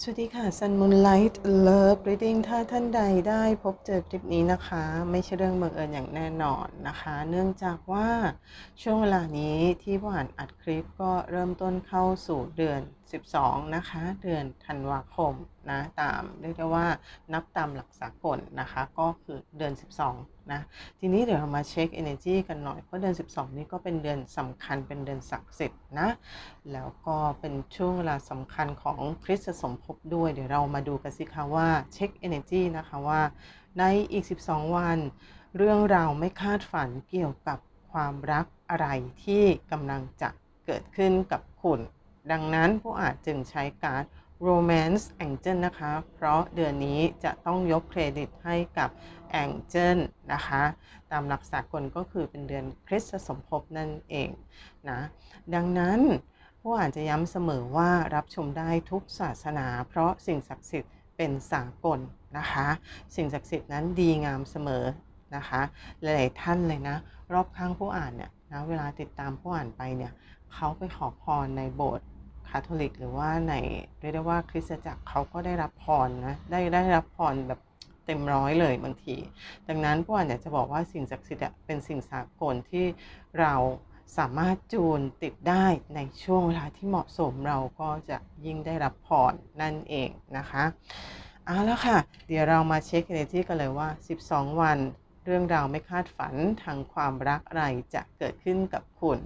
สวัสดีค่ะ Sun Moonlight Love Reading ถ้าท่านใดได้พบเจอคลิปนี้นะคะ ไม่ใช่เรื่องบังเอิญอย่างแน่นอนนะคะ เนื่องจากว่าช่วงเวลานี้ที่ผ่านอัดคลิปก็เริ่มต้นเข้าสู่เดือน 12 นะคะ เดือนธันวาคมนะ ตามเรียกได้ว่านับตามหลักสากลนะคะ ก็คือเดือน 12 นะทีนี้เดี๋ยวเรามาเช็ค energy กันหน่อย เพราะเดือน 12 นี้ก็เป็นเดือนสำคัญเป็นเดือนศักดิ์สิทธิ์นะแล้วก็เป็นช่วงเวลาสำคัญของคริสตสมภพด้วย เดี๋ยวเรามาดูกันสิคะว่าเช็ค energy นะคะว่า ในอีก 12 วัน เรื่องราวไม่คาดฝันเกี่ยวกับความรักอะไรที่กำลังจะเกิดขึ้นกับคุณ ดังนั้นผู้อาจจึงใช้การ romance angel นะคะ เพราะเดือนนี้จะต้องยกเครดิตให้กับ angel นะคะ ตามหลักสากลก็คือเป็นเดือนคริสตสมภพนั่นเองนะ ดังนั้นผู้อ่านจะย้ำเสมอว่ารับชมได้ทุกศาสนา เพราะสิ่งศักดิ์สิทธิ์เป็นสากลนะคะ สิ่งศักดิ์สิทธิ์นั้นดีงามเสมอนะคะหลายๆท่านเลยนะ รอบข้างผู้อ่านเนี่ยนะเวลาติดตามผู้อ่านไปเนี่ยเขาไปขอพรในโบสถ์ คาทอลิก หรือว่าในเรียกได้ว่าคริสตจักรเขาก็ได้รับพรนะได้ได้รับพรแบบเต็มร้อยเลยบางที ดังนั้นผู้อ่านอยากจะบอกว่าสิ่งศักดิ์สิทธิ์อะเป็นสิ่งสากลที่เราสามารถจูนติดได้ในช่วงเวลาที่เหมาะสมเราก็จะยิ่งได้รับพรนั่นเองนะคะเอาล้วค่ะ เดี๋ยวเรามาเช็ค energy กันเลยว่า 12 วัน เรื่องราวไม่คาดฝันทางความรักอะไรจะเกิดขึ้นกับคุณ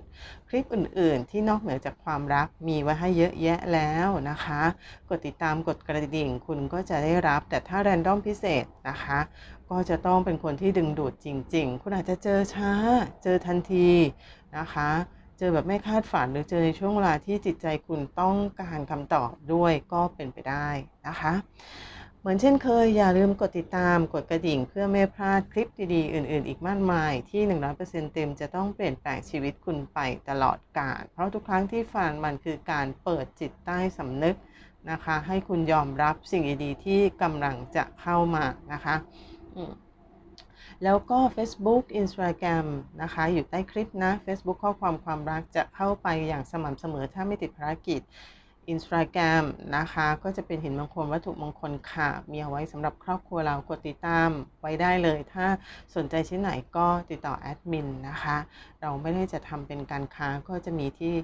คลิปอื่นๆ ที่นอกเหนือจากความรักมีไว้ให้เยอะแยะแล้วนะคะ กดติดตามกดกระดิ่งคุณก็จะได้รับแต่ถ้าแรนดอมพิเศษนะคะ ก็จะต้องเป็นคนที่ดึงดูดจริง ๆ คุณอาจจะเจอช้า เจอทันทีนะคะเจอแบบไม่คาดฝันหรือเจอในช่วงเวลาที่จิตใจคุณต้องการคำตอบด้วยก็เป็นไปได้นะคะ เหมือนเช่นเคย อย่าลืมกดติดตามกดกระดิ่งเพื่อไม่พลาดคลิปดีๆ อื่นๆ อีกมากมายที่ 100%เต็มจะต้องเปลี่ยนแปลงชีวิตคุณไปตลอดกาลเพราะทุกครั้งที่ฟังมันคือการเปิดจิตใต้สำนึกนะคะ ให้คุณยอมรับสิ่งดีๆที่กำลังจะเข้ามานะคะแล้วก็ Facebook Instagram นะคะ อยู่ใต้คลิปนะ Facebook ข้อความความรักจะเข้าไปอย่างสม่ำเสมอถ้าไม่ติดภารกิจ Instagram นะคะ ก็จะเป็นหินมงคลวัตถุมงคลค่ะ มีเอาไว้สำหรับครอบครัวเรากดติดตามไว้ได้เลย ถ้าสนใจชิ้นไหนก็ติดต่อแอดมินนะคะ เราไม่ได้จะทำเป็นการค้าก็จะมีที่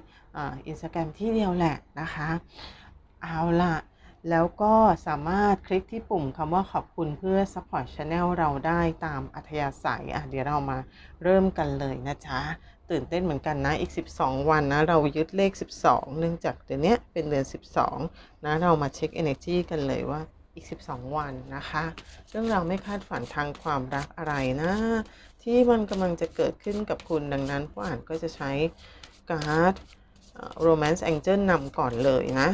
อินสตาแกรมที่เดียวแหละนะคะ เอาล่ะแล้วก็สามารถคลิกที่ปุ่มคำว่าขอบคุณเพื่อ support channel เราได้ตามอัธยาศัยอะเดี๋ยวเรามาเริ่มกันเลยนะจ๊ะ ตื่นเต้นเหมือนกันนะ อีก 12 วันนะ เรายึดเลข 12 เนื่องจากเดือนนี้เป็นเดือน 12 นะ เรามาเช็ค energy กันเลยว่าอีก 12 วันนะคะ เรื่องราวไม่คาดฝันทางความรักอะไรนะ ที่มันกำลังจะเกิดขึ้นกับคุณดังนั้นผู้อ่านก็จะใช้การ์ด romance angel นำก่อนเลยนะ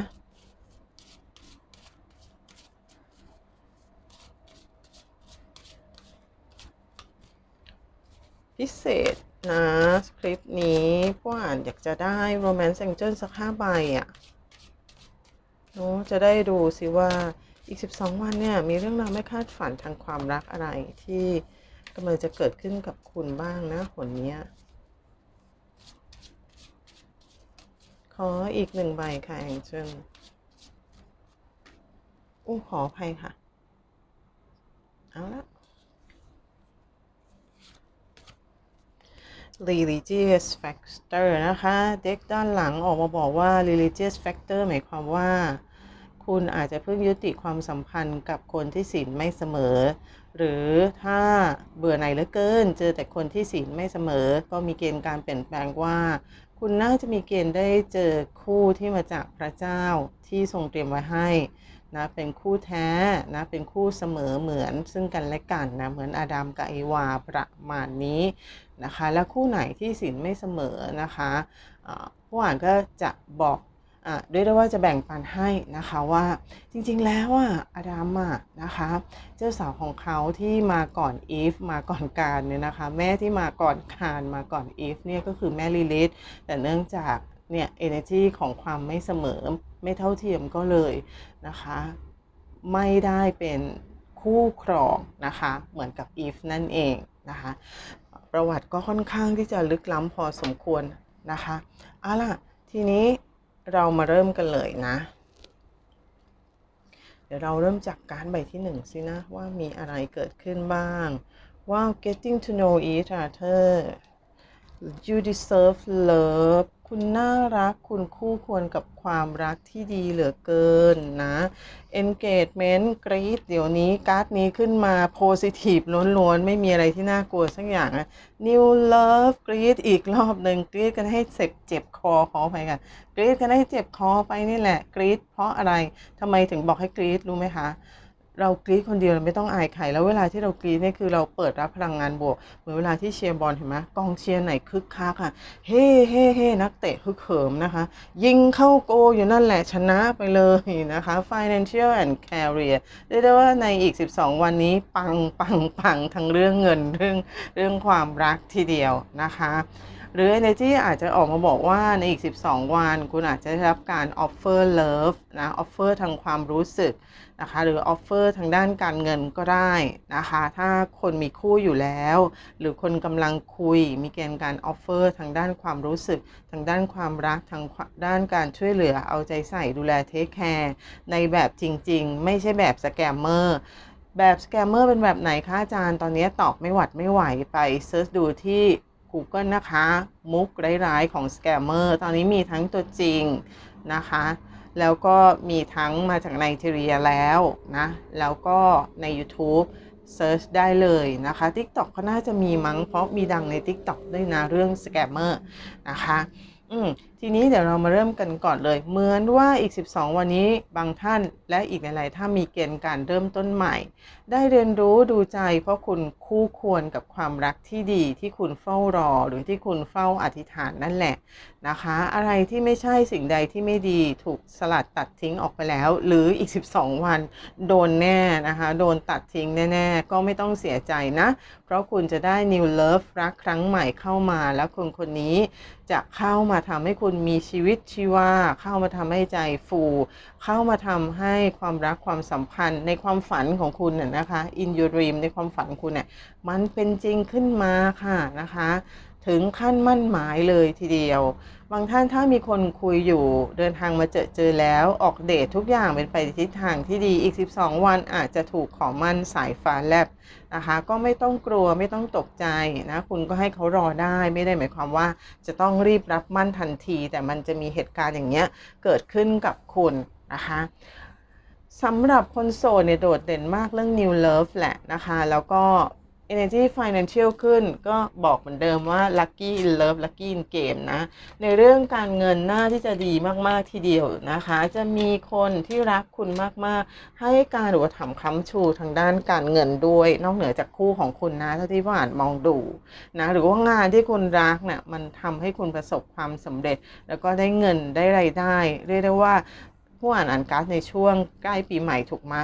พิเศษ นะ สคลิปต์นี้ผู้อ่านอยากจะได้ Romance Angel สักห้าใบอะ่ะเนาะจะได้ดูสิว่าอีก 12 วันเนี่ย มีเรื่องราวไม่คาดฝันทางความรักอะไรที่กำลังจะเกิดขึ้นกับคุณบ้างนะหนเนี้ย ขออีกหนึ่งใบค่ะ Angel อู้ขออภัยค่ะ เอาละ religious factor นะคะ เด็กด้านหลังออกมาบอกว่า religious factor หมายความว่า คุณอาจจะเพิ่งยุติความสัมพันธ์กับคนที่ศีลไม่เสมอ หรือถ้าเบื่อไหนเหลือเกิน เจอแต่คนที่ศีลไม่เสมอ ก็มีเกณฑ์การเปลี่ยนแปลงว่า คุณน่าจะมีเกณฑ์ได้เจอคู่ที่มาจากพระเจ้าที่ทรงเตรียมไว้ให้นะเป็นคู่แท้นะเป็นคู่เสมอเหมือนซึ่งกันและกันนะเหมือนอาดัมกับเอวาประมาณนี้นะคะ และคู่ไหนที่ศีลไม่เสมอนะคะผู้อ่านก็จะบอกด้วยด้ว่าจะแบ่งปันให้นะคะว่าจริงๆแล้วอะอาดัมอะนะคะเจ้าสาวของเขาที่มาก่อนอีฟมาก่อนการเนี่ยนะคะแม่ที่มาก่อนคารมาก่อนอีฟเนี่ยก็คือแม่ลิลิธแต่เนื่องจากเนี่ย energy ของความไม่เสมอไม่เท่าเทียมก็เลยนะคะไม่ได้เป็นคู่ครองนะคะเหมือนกับอีฟนั่นเองนะคะ ประวัติก็ค่อนข้างที่จะลึกล้ำพอสมควรนะคะเอาล่ะทีนี้เรามาเริ่มกันเลยนะ เดี๋ยวเราเริ่มจากการใบที่หนึ่งสินะ ว่ามีอะไรเกิดขึ้นบ้าง ว่า getting to know each other you deserve love คุณน่ารักคุณคู่ควรกับความรักที่ดีเหลือเกินนะ engagement กรีดเดี๋ยวนี้การ์ดนี้ขึ้นมา positive ล้วนๆ ไม่มีอะไรที่น่ากลัวสักอย่างนะ new love กรีดอีกรอบหนึ่งกรีดกันให้เจ็บเจ็บคอขอไปกันกรีดกันให้เจ็บคอไปนี่แหละ กรีดเพราะอะไรทำไมถึงบอกให้กรีดรู้ไหมคะ เรากรี๊ดคนเดียวเราไม่ต้องอายใครแล้วเวลาที่เรากรี๊ดเนี่ยคือเราเปิดรับพลังงานบวก เหมือนเวลาที่เชียร์บอลเห็นไหมกองเชียร์ไหนคึกคักอะเฮ้เฮ้เฮ้นักเตะฮึกเหิมนะคะ ยิงเข้าโกอยู่นั่นแหละชนะไปเลยนะคะ financial and career เรียกได้ว่าในอีก 12 วันนี้ปังปังปังทั้งเรื่องเงินเรื่องเรื่องความรักทีเดียวนะคะ หรือ Energy อาจจะออกมาบอกว่าในอีก 12 วัน คุณอาจจะได้รับการ offer love นะ offer ทางความรู้สึกนะคะ หรือ offer ทางด้านการเงินก็ได้นะคะ ถ้าคนมีคู่อยู่แล้ว หรือคนกำลังคุย มีเกณฑ์การ offer ทางด้านความรู้สึก ทางด้านความรัก ทางด้านการช่วยเหลือ เอาใจใส่ดูแลเทคแคร์ในแบบจริง ๆ ไม่ใช่แบบสแกมเมอร์แบบสแกมเมอร์เป็นแบบไหนคะอาจารย์ ตอนนี้ตอบไม่หวัดไม่ไหวไปเซิร์ชดูที่ Google นะคะ มุกร้ายๆของสแกมเมอร์ตอนนี้มีทั้งตัวจริงนะคะ แล้วก็มีทั้งมาจากไนจีเรียแล้วนะ แล้วก็ใน YouTube เซิร์ชได้เลยนะคะ TikTok ก็น่าจะมีมั้งเพราะมีดังใน TikTok ด้วยนะ เรื่องสแกมเมอร์นะคะ อืม ทีนี้เดี๋ยวเรามาเริ่มกันก่อนเลย เหมือนว่าอีก 12 วันนี้บางท่านและอีกหลายๆท่านมีเกณฑ์การเริ่มต้นใหม่ ได้เรียนรู้ดูใจ เพราะคุณคู่ควรกับความรักที่ดีที่คุณเฝ้ารอ หรือที่คุณเฝ้าอธิษฐานนั่นแหละนะคะ อะไรที่ไม่ใช่สิ่งใดที่ไม่ดีถูกสลัดตัดทิ้งออกไปแล้ว หรืออีก 12 วันโดนแน่นะคะ โดนตัดทิ้งแน่ๆ ก็ไม่ต้องเสียใจนะ เพราะคุณจะได้ new love รักครั้งใหม่เข้ามา แล้วคนคนนี้จะเข้ามาทำให้คุณมีชีวิตชีวาเข้ามาทำให้ใจฟู เข้ามาทำให้ความรักความสัมพันธ์ ในความฝันของคุณน่ยนะคะ in your dream ในความฝันคุณเนี่ยมันเป็นจริงขึ้นมาค่ะนะคะ ถึงขั้นมั่นหมายเลยทีเดียว บางท่านถ้ามีคนคุยอยู่เดินทางมาเจอเจอแล้วออกเดททุกอย่างเป็นไปในทิศทางที่ดีอีก 12 วันอาจจะถูกขอมั่นสายฟ้าแลบนะคะ ก็ไม่ต้องกลัวไม่ต้องตกใจนะ คุณก็ให้เขารอได้ไม่ได้หมายความว่าจะต้องรีบรับมั่นทันที แต่มันจะมีเหตุการณ์อย่างเงี้ยเกิดขึ้นกับคุณนะคะสำหรับคนโสดเนี่ยโดดเด่นมากเรื่อง new love แหละนะคะ แล้วก็ energy financial ขึ้น ก็บอกเหมือนเดิมว่า lucky in love lucky in game นะ ในเรื่องการเงินน่าที่จะดีมาก ๆ ทีเดียวนะคะ จะมีคนที่รักคุณมาก ๆ ให้การหรือว่าทำค้ำชูทางด้านการเงินด้วย นอกเหนือจากคู่ของคุณนะเท่าที่ผ่านมองดูนะ หรือว่างานที่คุณรักเนี่ยมันทำให้คุณประสบความสำเร็จ แล้วก็ได้เงินได้ไรายได้ เรียกได้ว่าผู้อ่านอ่านการ์ดในช่วงใกล้ปีใหม่ถูกไหม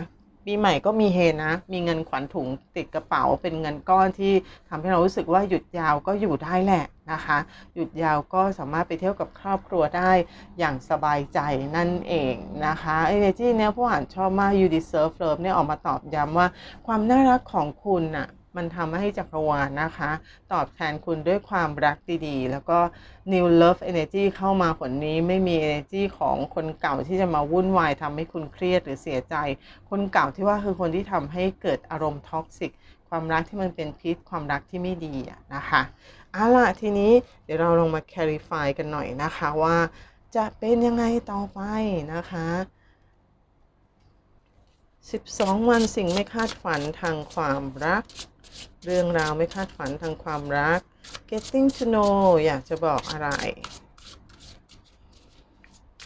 ปีใหม่ก็มีเฮนะ มีเงินขวัญถุงติดกระเป๋า เป็นเงินก้อนที่ทำให้เรารู้สึกว่าหยุดยาวก็อยู่ได้แหละนะคะ หยุดยาวก็สามารถไปเที่ยวกับครอบครัวได้อย่างสบายใจนั่นเองนะคะไอเจี่เนี้ยผู้อ่านชอบมาก You Deserve Love เนี่ยออกมาตอบย้ำว่าความน่ารักของคุณอะ มันทำให้จักรวาลนะคะ ตอบแทนคุณด้วยความรักดีๆ แล้วก็ New Love Energy เข้ามาผลนี้ไม่มี Energy ของคนเก่าที่จะมาวุ่นวายทำให้คุณเครียดหรือเสียใจ คนเก่าที่ว่าคือคนที่ทำให้เกิดอารมณ์ท็อกซิกความรักที่มันเป็นพิษความรักที่ไม่ดีอะนะคะเอาล่ะทีนี้เดี๋ยวเราลงมา clarify กันหน่อยนะคะว่าจะเป็นยังไงต่อไปนะคะ 12 วันสิ่งไม่คาดฝันทางความรัก เรื่องราวไม่คาดฝันทางความรัก getting to know อยากจะบอกอะไร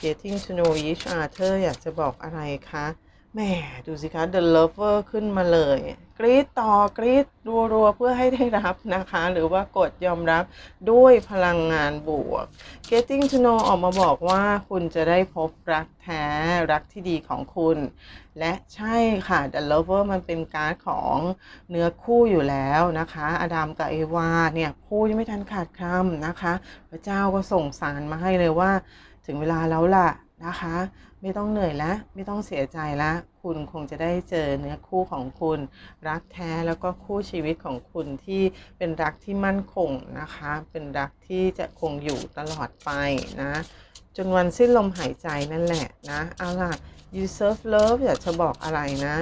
getting to know each other อยากจะบอกอะไรคะ แหม่ดูสิคะ the lover ขึ้นมาเลย กรีดต่อกรีดรัวๆ เพื่อให้ได้รับนะคะ หรือว่ากดยอมรับด้วยพลังงานบวก getting to know ออกมาบอกว่าคุณจะได้พบรักแท้รักที่ดีของคุณ และใช่ค่ะ The Lover มันเป็นการ์ดของเนื้อคู่อยู่แล้วนะคะ อดัมกับเอวาเนี่ยพูดยังไม่ทันขาดคำนะคะ พระเจ้าก็ส่งสารมาให้เลยว่า ถึงเวลาแล้วล่ะนะคะ ไม่ต้องเหนื่อยแล้วไม่ต้องเสียใจแล้วคุณคงจะได้เจอเนื้อคู่ของคุณ รักแท้แล้วก็คู่ชีวิตของคุณที่เป็นรักที่มั่นคงนะคะ เป็นรักที่จะคงอยู่ตลอดไปนะ จนวันสิ้นลมหายใจนั่นแหละนะเอาล่ะ you deserve love อยากจะบอกอะไรนะ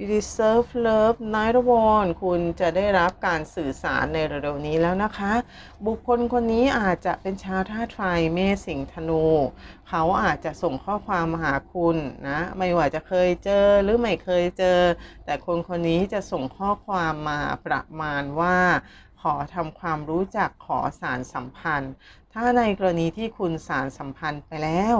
you deserve love night of one คุณจะได้รับการสื่อสารในเร็วๆนี้แล้วนะคะ บุคคลคนนี้อาจจะเป็นชาวธาตุไฟเมษสิงธนู เขาอาจจะส่งข้อความมาหาคุณนะ ไม่ว่าจะเคยเจอหรือไม่เคยเจอ แต่คนคนนี้จะส่งข้อความมาประมาณว่าขอทำความรู้จักขอสารสัมพันธ์ ถ้าในกรณีที่คุณสารสัมพันธ์ไปแล้ว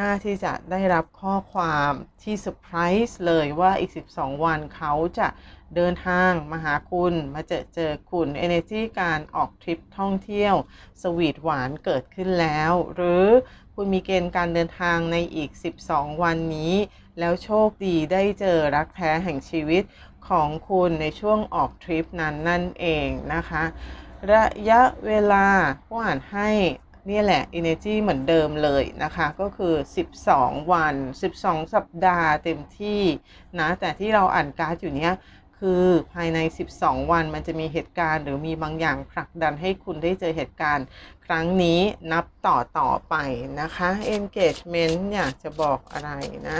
น่าที่จะได้รับข้อความที่เซอร์ไพรส์เลยว่าอีก 12 วันเขาจะเดินทางมาหาคุณ มาเจอเจอคุณ Energy การออกทริปท่องเที่ยว สวีทหวานเกิดขึ้นแล้ว หรือคุณมีเกณฑ์การเดินทางในอีก 12 วันนี้ แล้วโชคดีได้เจอรักแท้แห่งชีวิตของคุณในช่วงออกทริปนั้นนั่นเองนะคะ ระยะเวลาผู้อ่านให้ นี่แหละ energy เหมือนเดิมเลยนะคะ ก็คือ 12 วัน 12 สัปดาห์เต็มที่นะ แต่ที่เราอ่านการ์ดอยู่เนี้ยคือภายใน 12 วันมันจะมีเหตุการณ์ หรือมีบางอย่างผลักดันให้คุณได้เจอเหตุการณ์ ครั้งนี้นับต่อต่อไปนะคะ engagement อยากจะบอกอะไรนะ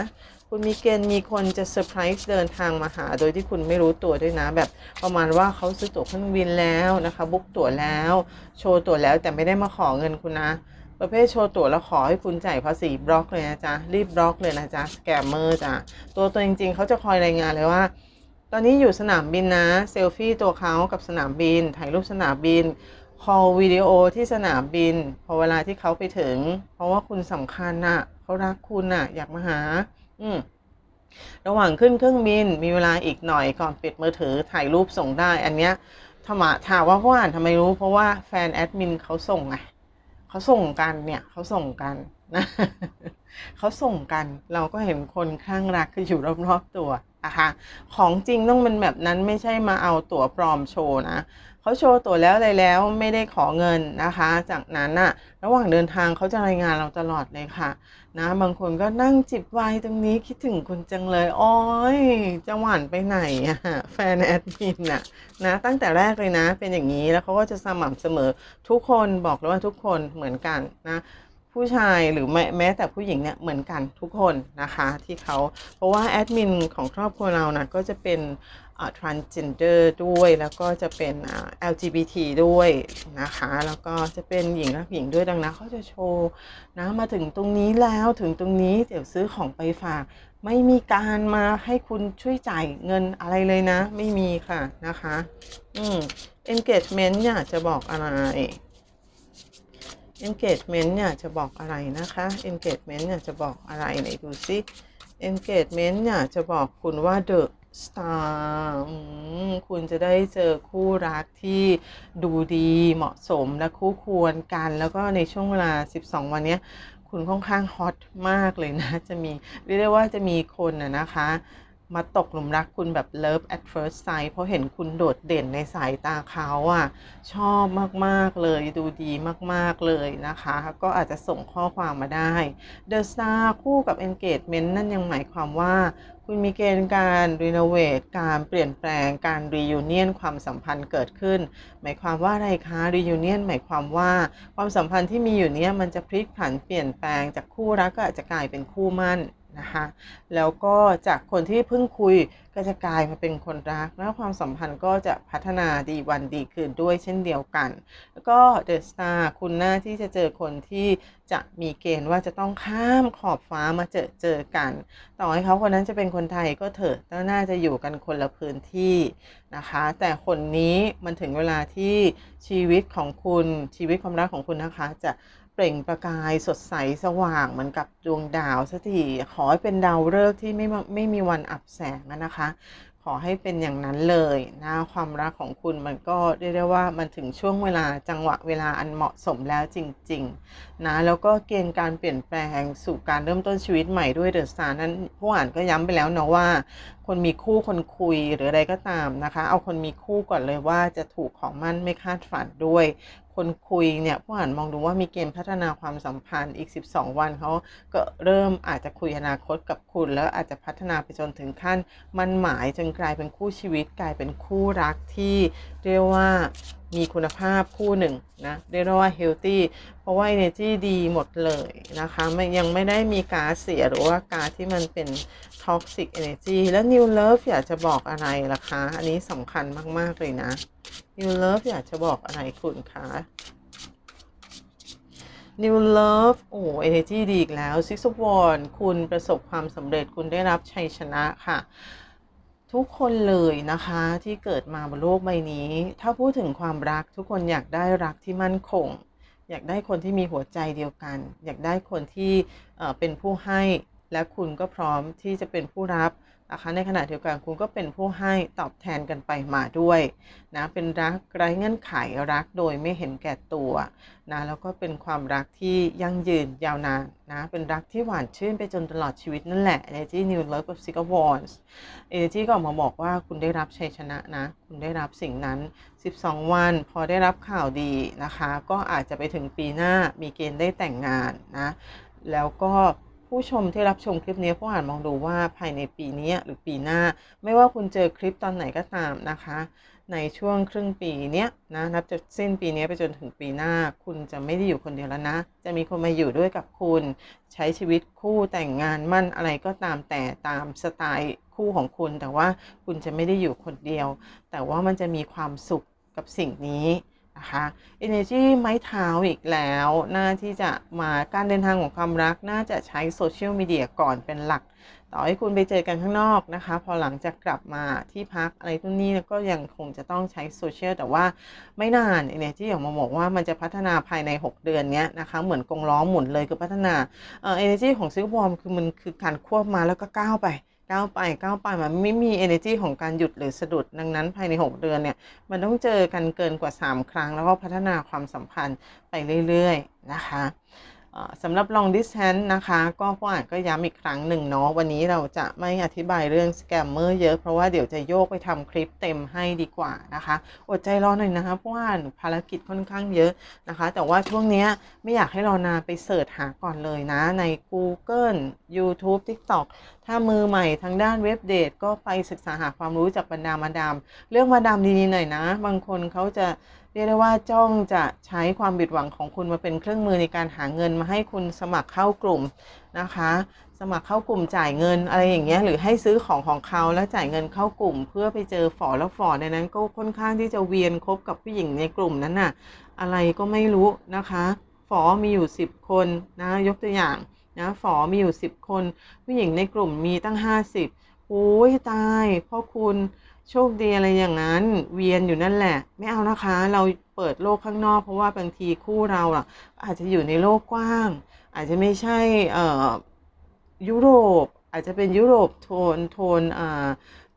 คุณมีเกณฑ์มีคนจะเซอร์ไพรส์เดินทางมาหา โดยที่คุณไม่รู้ตัวด้วยนะ แบบประมาณว่าเขาซื้อตั๋วเครื่องบินแล้วนะคะบุ๊กตั๋วแล้ว โชว์ตั๋วแล้วแต่ไม่ได้มาขอเงินคุณนะประเภทโชว์ตั๋วแล้วขอให้คุณจ่ายภาษีบล็อกเลยนะจ๊ะรีบบล็อกเลยนะจ๊ะสแกมเมอร์จ้ะตัวตัวจริงๆเขาจะคอยรายงานเลยว่า ตอนนี้อยู่สนามบินนะเซลฟี่ตัวเขากับสนามบิน ถ่ายรูปสนามบินคอลวิดีโอที่สนามบิน พอเวลาที่เขาไปถึง เพราะว่าคุณสำคัญน่ะเขารักคุณน่ะ อยากมาหา อืมระหว่างขึ้นเครื่องบินมีเวลาอีกหน่อยก่อนปิดมือถือถ่ายรูปส่งได้ อันเนี้ยถามถามว่าผู้อ่านทำไมรู้ เพราะว่าแฟนแอดมินเขาส่งไงเขาส่งกันเนี่ยเขาส่งกันนะเขาส่งกันเราก็เห็นคนข้างรักคืออยู่รอบๆตัวนะคะของจริงต้องเป็นแบบนั้นไม่ใช่มาเอาตั๋วปลอมโชว์นะเขาโชว์ตั๋วแล้วอะไรแล้วไม่ได้ขอเงินนะคะ จากนั้นน่ะระหว่างเดินทางเขาจะรายงานเราตลอดเลยค่ะ นะบางคนก็นั่งจิบไวน์ตรงนี้คิดถึงคุณจังเลยโอ้ยจะหวานไปไหนอะแฟนแอดมินอะนะตั้งแต่แรกเลยนะ เป็นอย่างนี้แล้วเขาก็จะสม่ำเสมอทุกคนบอกเลยว่าทุกคนเหมือนกันนะผู้ชายหรือแม้แม้แต่ผู้หญิงเนี่ยเหมือนกันทุกคนนะคะที่เขาเพราะว่าแอดมินของครอบครัวเรานะก็จะเป็น transgender ด้วยแล้วก็จะเป็น LGBT ด้วยนะคะ แล้วก็จะเป็นหญิงรักหญิงด้วยดังนั้นเขาจะโชว์นะมาถึงตรงนี้แล้วถึงตรงนี้เดี๋ยวซื้อของไปฝาก ไม่มีการมาให้คุณช่วยจ่ายเงินอะไรเลยนะ ไม่มีค่ะนะคะอืม engagement อยากจะบอกอะไร engagement อยากจะบอกอะไรนะคะ engagement อยากจะบอกอะไรไหนดูซิ engagement อยากจะบอกคุณว่า the star คุณจะได้เจอคู่รักที่ดูดีเหมาะสมและคู่ควรกัน แล้วก็ในช่วงเวลา 12 วันนี้คุณค่อนข้างฮอตมากเลยนะ จะมีเรียกได้ว่าจะมีคนนะนะคะ มาตกหลุมรักคุณแบบ love at first sight เพราะเห็นคุณโดดเด่นในสายตาเขาอะ ชอบมาก ๆ เลยดูดีมาก ๆ เลยนะคะ ก็อาจจะส่งข้อความมาได้ The Star คู่กับ Engagement นั่นยังหมายความว่าคุณมีเกณฑ์การรีโนเวทการเปลี่ยนแปลงการรียูเนียนความสัมพันธ์เกิดขึ้น หมายความว่าอะไรคะรียูเนียนหมายความว่าความสัมพันธ์ที่มีอยู่เนี้ยมันจะพลิกผันเปลี่ยนแปลงจากคู่รักก็อาจจะกลายเป็นคู่มั่น นะคะแล้วก็จากคนที่เพิ่งคุยก็จะกลายมาเป็นคนรัก แล้วความสัมพันธ์ก็จะพัฒนาดีวันดีคืนด้วยเช่นเดียวกัน แล้วก็เดอะสตาร์คุณหน้าที่จะเจอคนที่จะมีเกณฑ์ว่าจะต้องข้ามขอบฟ้ามาเจอเจอกัน ต่อให้เขาคนนั้นจะเป็นคนไทยก็เถอะแล้วน่าจะอยู่กันคนละพื้นที่นะคะ แต่คนนี้มันถึงเวลาที่ชีวิตของคุณชีวิตความรักของคุณนะคะจะ เปล่งประกายสดใสสว่างเหมือนกับดวงดาวสักทีขอให้เป็นดาวฤกษ์ที่ไม่ไม่มีวันอับแสงนะคะ ขอให้เป็นอย่างนั้นเลยนะความรักของคุณมันก็เรียกได้ว่ามันถึงช่วงเวลาจังหวะเวลาอันเหมาะสมแล้วจริงๆนะแล้วก็เกณฑ์การเปลี่ยนแปลงสู่การเริ่มต้นชีวิตใหม่ด้วยเดอะสตาร์นั้นผู้อ่านก็ย้ำไปแล้วเนาะว่า คนมีคู่คนคุยหรืออะไรก็ตามนะคะ เอาคนมีคู่ก่อนเลยว่าจะถูกของมั่นไม่คาดฝันด้วย คนคุยเนี่ยผู้อ่านมองดูว่ามีเกณฑ์พัฒนาความสัมพันธ์อีก 12 วันเขาก็เริ่มอาจจะคุยอนาคตกับคุณ แล้วอาจจะพัฒนาไปจนถึงขั้น มั่นหมายจนกลายเป็นคู่ชีวิตกลายเป็นคู่รักที่เรียกว่า มีคุณภาพคู่หนึ่งนะเรียกว่า healthy เพราะว่า energy ดีหมดเลยนะคะไม่ยังไม่ได้มีกาเสียหรือว่ากาที่มันเป็น toxic energy แล้ว new love อยากจะบอกอะไรล่ะคะ อันนี้สำคัญมาก ๆ เลยนะ new love อยากจะบอกอะไรคุณคะ New Love โอ้ energy ดีอีกแล้ว Six of Wands คุณประสบความสำเร็จคุณได้รับชัยชนะค่ะ ทุกคนเลยนะคะที่เกิดมาบนโลกใบนี้ ถ้าพูดถึงความรักทุกคนอยากได้รักที่มั่นคง อยากได้คนที่มีหัวใจเดียวกัน อยากได้คนที่เอ่อเป็นผู้ให้และคุณก็พร้อมที่จะเป็นผู้รับ นะคะในขณะเดียวกันคุณก็เป็นผู้ให้ตอบแทนกันไปมาด้วยนะเป็นรักไร้เงื่อนไขรักโดยไม่เห็นแก่ตัวนะแล้วก็เป็นความรักที่ยั่งยืนยาวนานนะเป็นรักที่หวานชื่นไปจนตลอดชีวิตนั่นแหละ Energy New Love of Six of Wands Energy ก็ออกมาบอกว่าคุณได้รับชัยชนะนะ คุณได้รับสิ่งนั้น 12 วัน พอได้รับข่าวดีนะคะ ก็อาจจะไปถึงปีหน้ามีเกณฑ์ได้แต่งงานนะแล้วก็ ผู้ชมที่รับชมคลิปนี้ผู้อ่านมองดูว่าภายในปีนี้หรือปีหน้า ไม่ว่าคุณเจอคลิปตอนไหนก็ตามนะคะ ในช่วงครึ่งปีเนี้ยนะนับจากสิ้นปีนี้ไปจนถึงปีหน้า คุณจะไม่ได้อยู่คนเดียวแล้วนะ จะมีคนมาอยู่ด้วยกับคุณ ใช้ชีวิตคู่แต่งงานมั่นอะไรก็ตามแต่ตามสไตล์คู่ของคุณ แต่ว่าคุณจะไม่ได้อยู่คนเดียว แต่ว่ามันจะมีความสุขกับสิ่งนี้ นะคะ Energy ไม้เท้าอีกแล้วน่าที่จะมาการเดินทางของความรัก น่าจะใช้โซเชียลมีเดียก่อนเป็นหลัก ต่อให้คุณไปเจอกันข้างนอกนะคะ พอหลังจากกลับมาที่พักอะไรทุกนี้ก็ยังคงจะต้องใช้โซเชียลแต่ว่าไม่นาน Energy ออกมาบอกว่ามันจะพัฒนาภายใน 6 เดือนเนี้ยนะคะเหมือนกงล้อหมุนเลยคือพัฒนาเอ่อ Energy ของซิลวอมคือมันคือการควบมาแล้วก็ก้าวไป ก้าวไปก้าวไปมันไม่มี energy ของการหยุดหรือสะดุด ดังนั้นภายใน 6 เดือนเนี่ย มันต้องเจอกันเกินกว่า 3 ครั้ง แล้วก็พัฒนาความสัมพันธ์ไปเรื่อย ๆ นะคะ สำหรับ long distance นะคะ ก็ผู้อ่านก็ย้ำอีกครั้งหนึ่งเนาะวันนี้เราจะไม่อธิบายเรื่อง scammer เยอะเพราะว่าเดี๋ยวจะโยกไปทำคลิปเต็มให้ดีกว่านะคะ อดใจรอหน่อยนะคะเพราะว่าภารกิจค่อนข้างเยอะนะคะ แต่ว่าช่วงนี้ไม่อยากให้รอนานไปเสิร์ชหาก่อนเลยนะ ใน Google YouTube TikTok ถ้ามือใหม่ทางด้านเว็บเดทก็ไปศึกษาหาความรู้จากบรรดามาดาม เรื่องมาดามดีๆหน่อยนะ บางคนเขาจะ เรียกได้ว่าจ้องจะใช้ความบิดหวังของคุณมาเป็นเครื่องมือในการหาเงินมาให้คุณสมัครเข้ากลุ่มนะคะ สมัครเข้ากลุ่มจ่ายเงินอะไรอย่างเงี้ยหรือให้ซื้อของของเขาแล้วจ่ายเงินเข้ากลุ่ม เพื่อไปเจอฝอแล้วฝอในนั้นก็ค่อนข้างที่จะเวียนคบกับผู้หญิงในกลุ่มนั้นน่ะ อะไรก็ไม่รู้นะคะฝอมีอยู่ 10 คนนะยกตัวอย่างนะฝอมีอยู่ 10 คน ผู้หญิงในกลุ่มมีตั้ง 50 โอ้ยตายพ่อคุณโชคดีอะไรอย่างนั้น เวียนอยู่นั่นแหละ ไม่เอานะคะ เราเปิดโลกข้างนอก เพราะว่าบางทีคู่เราอะ อาจจะอยู่ในโลกกว้าง อาจจะไม่ใช่เอ่อยุโรป อาจจะเป็นยุโรปโทนโทนอ่า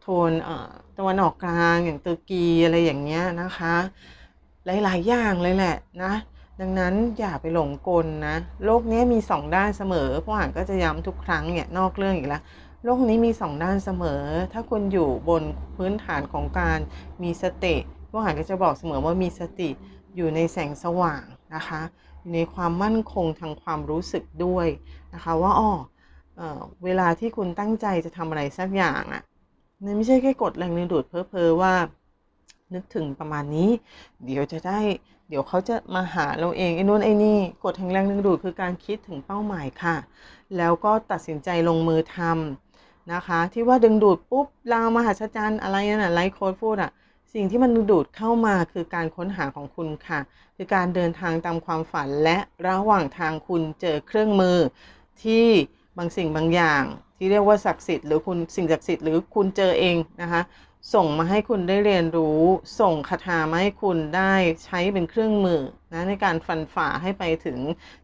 โทนอ่าตะวันออกกลางอย่างตุรกีอะไรอย่างเงี้ยนะคะ หลายๆอย่างเลยแหละนะดังนั้นอย่าไปหลงกลนะ โลกนี้มีสองด้านเสมอผู้อ่านก็จะย้ำทุกครั้งเนี่ยนอกเรื่องอีกแล้ว โลกนี้มีสองด้านเสมอ ถ้าคุณอยู่บนพื้นฐานของการมีสติผู้อ่านก็จะบอกเสมอว่ามีสติอยู่ในแสงสว่างนะคะ อยู่ในความมั่นคงทางความรู้สึกด้วยนะคะว่าอ๋อเวลาที่คุณตั้งใจจะทำอะไรสักอย่างอะ่ะมันไม่ใช่แค่กดแรงดึงดูดเพ้อเพอๆว่า นึกถึงประมาณนี้ เดี๋ยวจะได้เดี๋ยวเขาจะมาหาเราเองไอ้นู่นไอ้นี่กฎแห่งแรงดึงดูดคือการคิดถึงเป้าหมายค่ะ แล้วก็ตัดสินใจลงมือทำ นะคะ ที่ว่าดึงดูดปุ๊บลาวมหัศจรรย์อะไรนั่นน่ะไลฟ์โค้ดพูดอะสิ่งที่มันดึงดูดเข้ามาคือการค้นหาของคุณค่ะ คือการเดินทางตามความฝันและระหว่างทางคุณเจอเครื่องมือที่บางสิ่งบางอย่าง ที่เรียกว่าศักดิ์สิทธิ์หรือคุณสิ่งศักดิ์สิทธิ์หรือคุณเจอเองนะคะส่งมาให้คุณได้เรียนรู้ ส่งคาถามาให้คุณได้ใช้เป็นเครื่องมือนะในการฟันฝ่าให้ไปถึง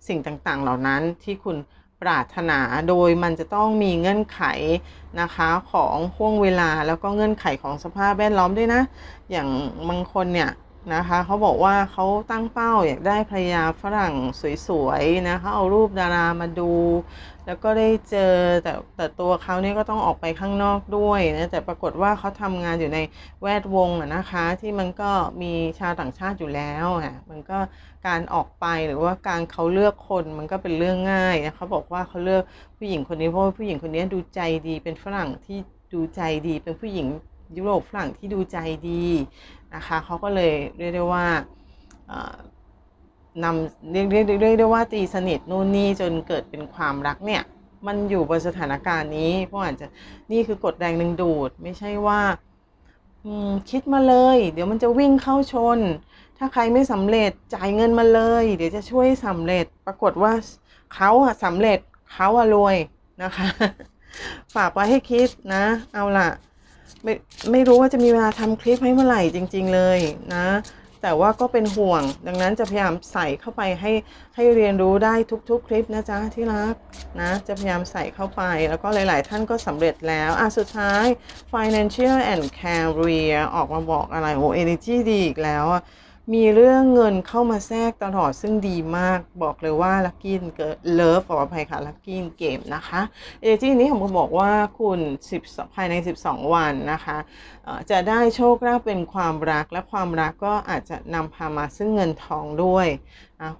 สิ่งต่างๆ เหล่านั้นที่คุณ ปรารถนาโดยมันจะต้องมีเงื่อนไขนะคะของห่วงเวลาแล้วก็เงื่อนไขของสภาพแวดล้อมด้วยนะ อย่างบางคนเนี่ย นะคะ เขาบอกว่าเขาตั้งเป้าอยากได้ภรรยาฝรั่งสวยๆนะเขาเอารูปดารามาดู แล้วก็ได้เจอแต่แต่ตัวเขาเนี่ยก็ต้องออกไปข้างนอกด้วยนะแต่ปรากฏว่าเขาทำงานอยู่ในแวดวงนะคะ ที่มันก็มีชาวต่างชาติอยู่แล้วอะมันก็การออกไปหรือว่าการเขาเลือกคนมันก็เป็นเรื่องง่ายนะเขาบอกว่าเขาเลือกผู้หญิงคนนี้เพราะว่าผู้หญิงคนนี้ดูใจดีเป็นฝรั่งที่ดูใจดีเป็นผู้หญิง ยุโรปฝรั่งที่ดูใจดีนะคะเขาก็เลยเรียกได้ว่านำเรียกเรียกเรียกได้ว่าตีสนิทนู่นนี่จนเกิดเป็นความรักเนี่ยมันอยู่บนสถานการณ์นี้เพราะอาจจะนี่คือกฎแรงดึงดูด ไม่ใช่ว่าคิดมาเลย เดี๋ยวมันจะวิ่งเข้าชน ถ้าใครไม่สำเร็จจ่ายเงินมาเลย เดี๋ยวจะช่วยสำเร็จ ปรากฏว่าเขาอะสำเร็จเขาอะรวยนะคะ ฝากไว้ให้คิดนะ เอาล่ะ ไม่ไม่รู้ว่าจะมีเวลาทำคลิปให้เมื่อไหร่จริง ๆเลยนะ แต่ว่าก็เป็นห่วง ดังนั้นจะพยายามใส่เข้าไปให้ให้เรียนรู้ได้ทุกๆ คลิปนะจ๊ะที่รักนะ จะพยายามใส่เข้าไป แล้วก็หลาย ๆ ท่านก็สำเร็จแล้ว อะสุดท้าย financial and career ออกมาบอกอะไรโอ้ energy ดีอีกแล้วอะ มีเรื่องเงินเข้ามาแทรกตลอดซึ่งดีมากบอกเลยว่าลักกี้เกิดเลิฟขออภัยค่ะลักกี้เกมนะคะเอเจนต์นี้ผมบอกว่าคุณ10ภายใน 12 วันนะคะ จะได้โชคลาภเป็นความรักและความรักก็อาจจะนำพามาซึ่งเงินทองด้วย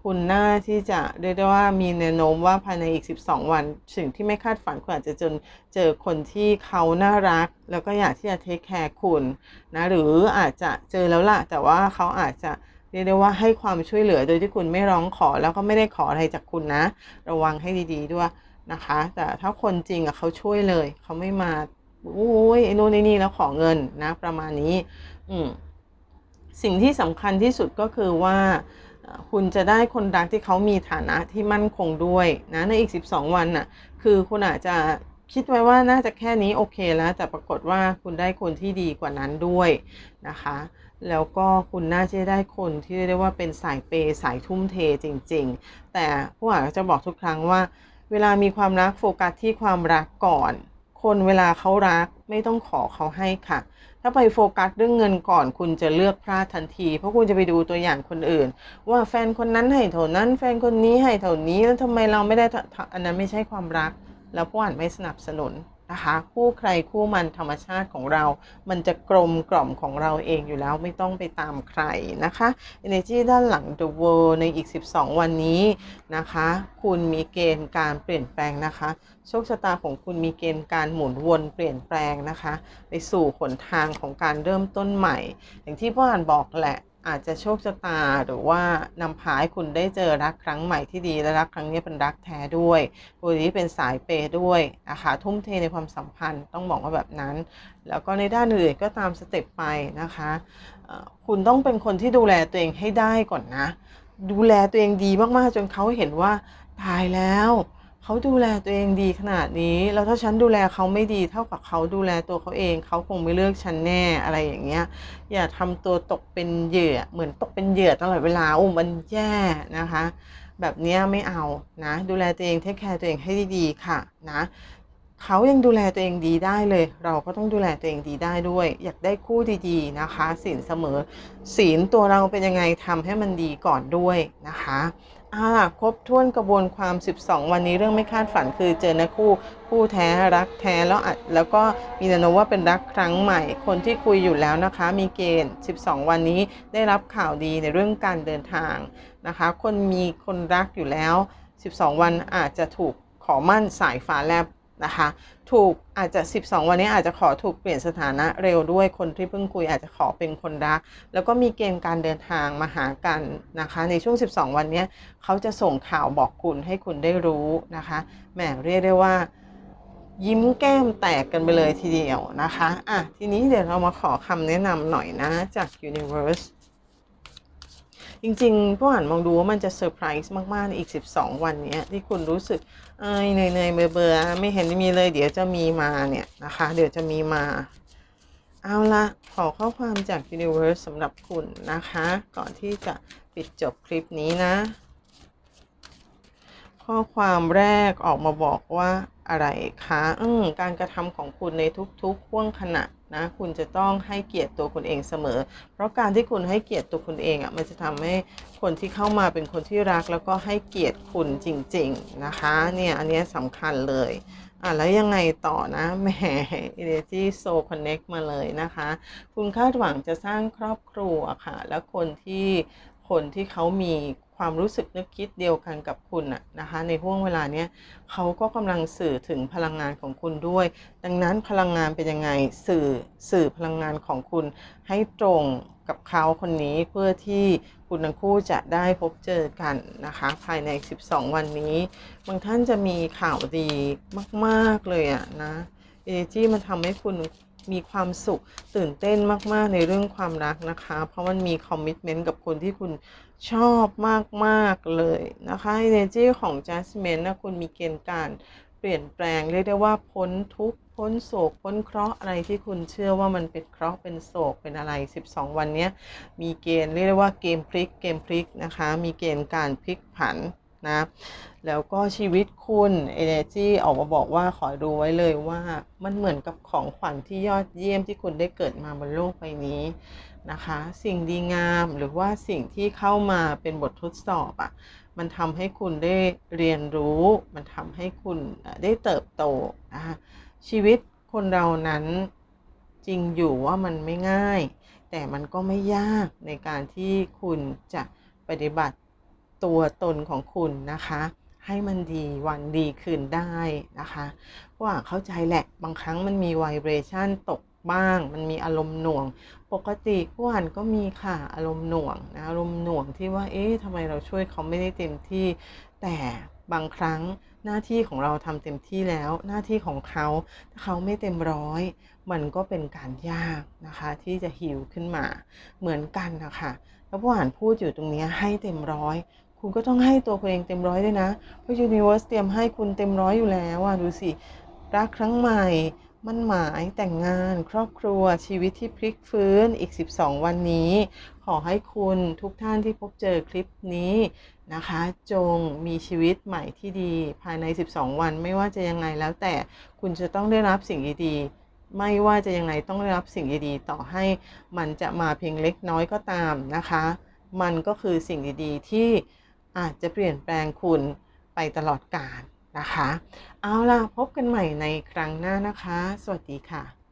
คุณน่าที่จะเรียกได้ว่ามีแนวโน้มว่าภายในอีก 12 วัน สิ่งที่ไม่คาดฝันคุณอาจจะจนเจอคนที่เขาน่ารัก แล้วก็อยากที่จะเทคแคร์คุณนะหรืออาจจะเจอแล้วล่ะ แต่ว่าเขาอาจจะเรียกได้ว่าให้ความช่วยเหลือโดยที่คุณไม่ร้องขอแล้วก็ไม่ได้ขออะไรจากคุณนะ ระวังให้ดีๆด้วยนะคะ แต่ถ้าคนจริงอะเขาช่วยเลยเขาไม่มา โอ้ยไอ้นู่นไอ้นี่แล้วขอเงินนะ ประมาณนี้ อืมสิ่งที่สำคัญที่สุดก็คือว่าคุณจะได้คนรักที่เขามีฐานะที่มั่นคงด้วยนะในอีก 12 วันน่ะ คือคุณอาจจะคิดไว้ว่าน่าจะแค่นี้โอเคแล้ว แต่ปรากฏว่าคุณได้คนที่ดีกว่านั้นด้วยนะคะ แล้วก็คุณน่าจะได้คนที่เรียกว่าเป็นสายเปย์สายทุ่มเทจริง ๆ แต่ผู้อ่านจะบอกทุกครั้งว่า เวลามีความรักโฟกัสที่ความรักก่อน คนเวลาเขารักไม่ต้องขอเขาให้ค่ะ ถ้าไปโฟกัสเรื่องเงินก่อนคุณจะเลือกพลาดทันที เพราะคุณจะไปดูตัวอย่างคนอื่น ว่าแฟนคนนั้นให้เท่านั้น แฟนคนนี้ให้เท่านี้แล้วทำไมเราไม่ได้ทำอันนั้นไม่ใช่ความรัก แล้วผู้อ่านไม่สนับสนุน นะคะ คู่ใครคู่มันธรรมชาติของเรา มันจะกลมกล่อมของเราเองอยู่แล้วไม่ต้องไปตามใครนะคะ Energy ด้านหลัง The World ในอีก 12 วันนี้นะคะ คุณมีเกณฑ์การเปลี่ยนแปลงนะคะโชคชะตาของคุณมีเกณฑ์การหมุนวนเปลี่ยนแปลงนะคะ ไปสู่หนทางของการเริ่มต้นใหม่ อย่างที่พ่ออ่านบอกแหละ อาจจะโชคชะตาหรือว่านำพาให้คุณได้เจอรักครั้งใหม่ที่ดีและรักครั้งนี้เป็นรักแท้ด้วยตัวนี้เป็นสายเปย์ด้วยนะคะทุ่มเทในความสัมพันธ์ต้องบอกว่าแบบนั้น แล้วก็ในด้านอื่นก็ตามสเต็ปไปนะคะคุณต้องเป็นคนที่ดูแลตัวเองให้ได้ก่อนนะ ดูแลตัวเองดีมากๆจนเขาเห็นว่าตายแล้ว เขาดูแลตัวเองดีขนาดนี้ แล้วถ้าฉันดูแลเขาไม่ดีเท่ากับเขาดูแลตัวเขาเอง เขาคงไม่เลือกฉันแน่อะไรอย่างเงี้ย อย่าทำตัวตกเป็นเหยื่อ เหมือนตกเป็นเหยื่อตลอดเวลาโอ้มันแย่นะคะ แบบเนี้ยไม่เอานะ ดูแลตัวเองเทคแคร์ตัวเองให้ดีๆค่ะนะเขายังดูแลตัวเองดีได้เลย เราก็ต้องดูแลตัวเองดีได้ด้วย อยากได้คู่ดีๆนะคะศีลเสมอศีลตัวเราเป็นยังไงทำให้มันดีก่อนด้วยนะคะ เอาล่ะครบถ้วนกระบวนความ 12 วันนี้เรื่องไม่คาดฝันคือเจอนะคู่คู่แท้รักแท้แล้วอัดแล้วก็มีแนวโน้มว่าเป็นรักครั้งใหม่ คนที่คุยอยู่แล้วนะคะ มีเกณฑ์ 12 วันนี้ได้รับข่าวดีในเรื่องการเดินทางนะคะ คนมีคนรักอยู่แล้ว 12 วันอาจจะถูกขอมั่นสายฟ้าแลบ นะคะ ถูกอาจจะ 12 วันนี้อาจจะขอถูกเปลี่ยนสถานะเร็วด้วยคนที่เพิ่งคุยอาจจะขอเป็นคนรัก แล้วก็มีเกณฑ์การเดินทางมาหากันนะคะ ในช่วง 12 วันนี้เขาจะส่งข่าวบอกคุณให้คุณได้รู้นะคะแหมเรียกได้ว่ายิ้มแก้มแตกกันไปเลยทีเดียวนะคะ อะ ทีนี้เดี๋ยวเรามาขอคำแนะนำหน่อยนะ จาก Universe จริงๆพวกอ่านมองดูว่ามันจะเซอร์ไพรส์มากๆในอีก 12 วันนี้ที่คุณรู้สึกเอ้ยเหนื่อยๆเบื่อๆไม่เห็นมีเลย เดี๋ยวจะมีมาเนี่ยนะคะ เดี๋ยวจะมีมา เอาละขอข้อความจาก Universe สำหรับคุณนะคะ ก่อนที่จะปิดจบคลิปนี้นะ ข้อความแรกออกมาบอกว่าอะไรคะอืมการกระทำของคุณในทุกๆห่วงขณะ นะคุณจะต้องให้เกียรติตัวคุณเองเสมอ เพราะการที่คุณให้เกียรติตัวคุณเองอะมันจะทำให้คนที่เข้ามาเป็นคนที่รัก แล้วก็ให้เกียรติคุณจริง ๆนะคะเนี่ยอันนี้ยสำคัญเลยอะแล้วยังไงต่อนะแหม Energy So Connect มาเลยนะคะ คุณคาดหวังจะสร้างครอบครัวค่ะ แล้วคนที่คนที่เขามีความรู้สึกนึกคิดเดียวกันกับคุณนะนะคะ ในห่วงเวลาเนี้ยเขาก็กำลังสื่อถึงพลังงานของคุณด้วย ดังนั้นพลังงานเป็นยังไงสื่อสื่อพลังงานของคุณ ให้ตรงกับเขาคนนี้เพื่อที่คุณทั้งคู่จะได้พบเจอกันนะคะ ภายใน 12 วันนี้ บางท่านจะมีข่าวดีมาก ๆ เลยอะนะ energy มันทำให้คุณ มีความสุขตื่นเต้นมากๆในเรื่องความรักนะคะ เพราะมันมีคอมมิชเมนต์กับคนที่คุณชอบมากๆเลยนะคะ energy ของ Jasmine นะคุณมีเกณฑ์การเปลี่ยนแปลงเรียกได้ว่าพ้นทุกพ้นโศกพ้นเคราะห์อะไรที่คุณเชื่อว่ามันเป็นเคราะห์เป็นโศกเป็นอะไร 12 วันนี้มีเกณฑ์เรียกได้ว่าเกมพลิกเกมพลิกนะคะ มีเกณฑ์การพลิกผัน นะแล้วก็ชีวิตคุณ energy ออกมาบอกว่าขอดูไว้เลยว่ามันเหมือนกับของขวัญที่ยอดเยี่ยมที่คุณได้เกิดมาบนโลกใบนี้นะคะ สิ่งดีงามหรือว่าสิ่งที่เข้ามาเป็นบททดสอบอะ่ะมันทำให้คุณได้เรียนรู้ มันทำให้คุณได้เติบโตนะคะชีวิตคนเรานั้นจริงอยู่ว่ามันไม่ง่าย แต่มันก็ไม่ยากในการที่คุณจะปฏิบัติ ตัวตนของคุณนะคะ ให้มันดีวันดีคืนได้นะคะเพราะว่าเข้าใจแหละบางครั้งมันมีไวเบรชั่นตกบ้าง มันมีอารมณ์หน่วง ปกติผู้อ่านก็มีค่ะอารมณ์หน่วงนะอารมณ์หน่วงที่ว่าเอ๊ะทำไมเราช่วยเขาไม่ได้เต็มที่ แต่บางครั้งหน้าที่ของเราทำเต็มที่แล้ว หน้าที่ของเขาถ้าเขาไม่เต็มร้อย มันก็เป็นการยากนะคะ ที่จะฮิวขึ้นมาเหมือนกันนะคะแล้วผู้อ่านพูดอยู่ตรงนี้ให้เต็มร้อย คุณก็ต้องให้ตัวคุณเองเต็มร้อยด้วยนะ เพราะ Universe เตรียมให้คุณเต็มร้อยอยู่แล้วอะดูสิ รักครั้งใหม่มั่นหมายแต่งงาน ครอบครัวชีวิตที่พลิกฟื้นอีก 12 วันนี้ ขอให้คุณทุกท่านที่พบเจอคลิปนี้นะคะ จงมีชีวิตใหม่ที่ดีภายใน 12 วัน ไม่ว่าจะยังไงแล้วแต่คุณจะต้องได้รับสิ่งดีๆไม่ว่าจะยังไงต้องได้รับสิ่งดีๆต่อให้มันจะมาเพียงเล็กน้อยก็ตามนะคะ มันก็คือสิ่งดีๆที่ อาจจะเปลี่ยนแปลงคุณไปตลอดกาลนะคะ เอาล่ะ พบกันใหม่ในครั้งหน้านะคะ สวัสดีค่ะ